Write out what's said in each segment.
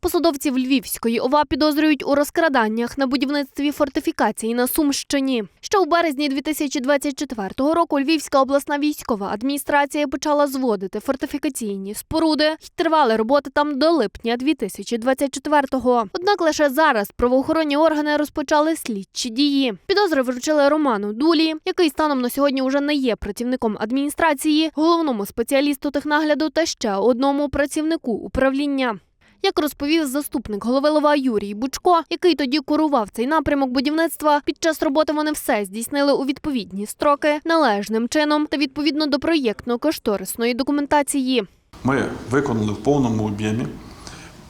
Посадовців Львівської ОВА підозрюють у розкраданнях на будівництві фортифікації на Сумщині. Ще у березні 2024 року Львівська обласна військова адміністрація почала зводити фортифікаційні споруди й тривали роботи там до липня 2024-го. Однак лише зараз правоохоронні органи розпочали слідчі дії. Підозри вручили Роману Дулі, який станом на сьогодні уже не є працівником адміністрації, головному спеціалісту технагляду та ще одному працівнику управління. Як розповів заступник голови Лова Юрій Бучко, який тоді курував цей напрямок будівництва, під час роботи вони все здійснили у відповідні строки належним чином та відповідно до проєктно-кошторисної документації. Ми виконали в повному об'ємі.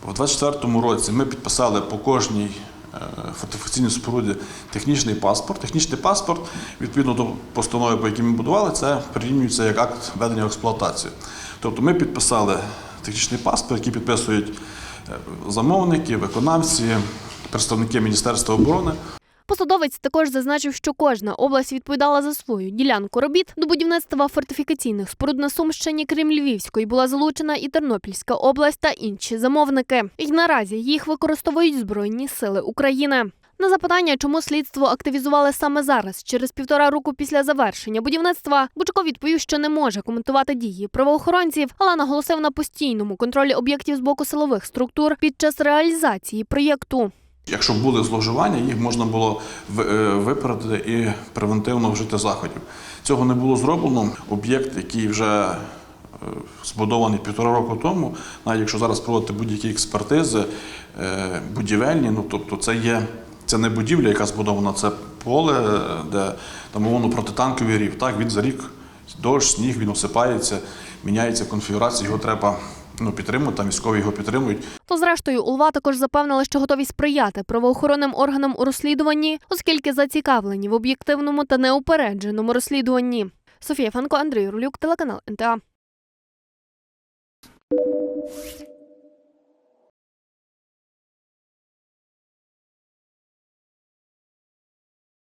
У 2024 році ми підписали по кожній е, фортифікаційній споруді технічний паспорт. Технічний паспорт, відповідно до постанови, по якій ми будували, це прирівнюється як акт введення в експлуатацію. Тобто ми підписали технічний паспорт, який підписують замовники, виконавці, представники Міністерства оборони. Посадовець також зазначив, що кожна область відповідала за свою ділянку робіт. До будівництва фортифікаційних споруд на Сумщині, крім Львівської, була залучена і Тернопільська область та інші замовники. І наразі їх використовують Збройні сили України. На запитання, чому слідство активізували саме зараз, через півтора року після завершення будівництва, Бучко відповів, що не може коментувати дії правоохоронців, але наголосив на постійному контролі об'єктів з боку силових структур під час реалізації проєкту. Якщо були зловживання, їх можна було е, випередити і превентивно вжити заходів. Цього не було зроблено. Об'єкт, який вже е, збудований півтора року тому, навіть якщо зараз проводити будь-які експертизи е, будівельні, ну тобто це є. Це не будівля, яка збудована, це поле, де там умовно протитанковий рів. Так, він за рік дощ, сніг, він осипається, міняється конфігурація, його треба ну, підтримувати, там військові його підтримують. То зрештою УЛВА також запевнили, що готові сприяти правоохоронним органам у розслідуванні, оскільки зацікавлені в об'єктивному та неупередженому розслідуванні. Софія Фанко, Андрій Рулюк, телеканал НТА.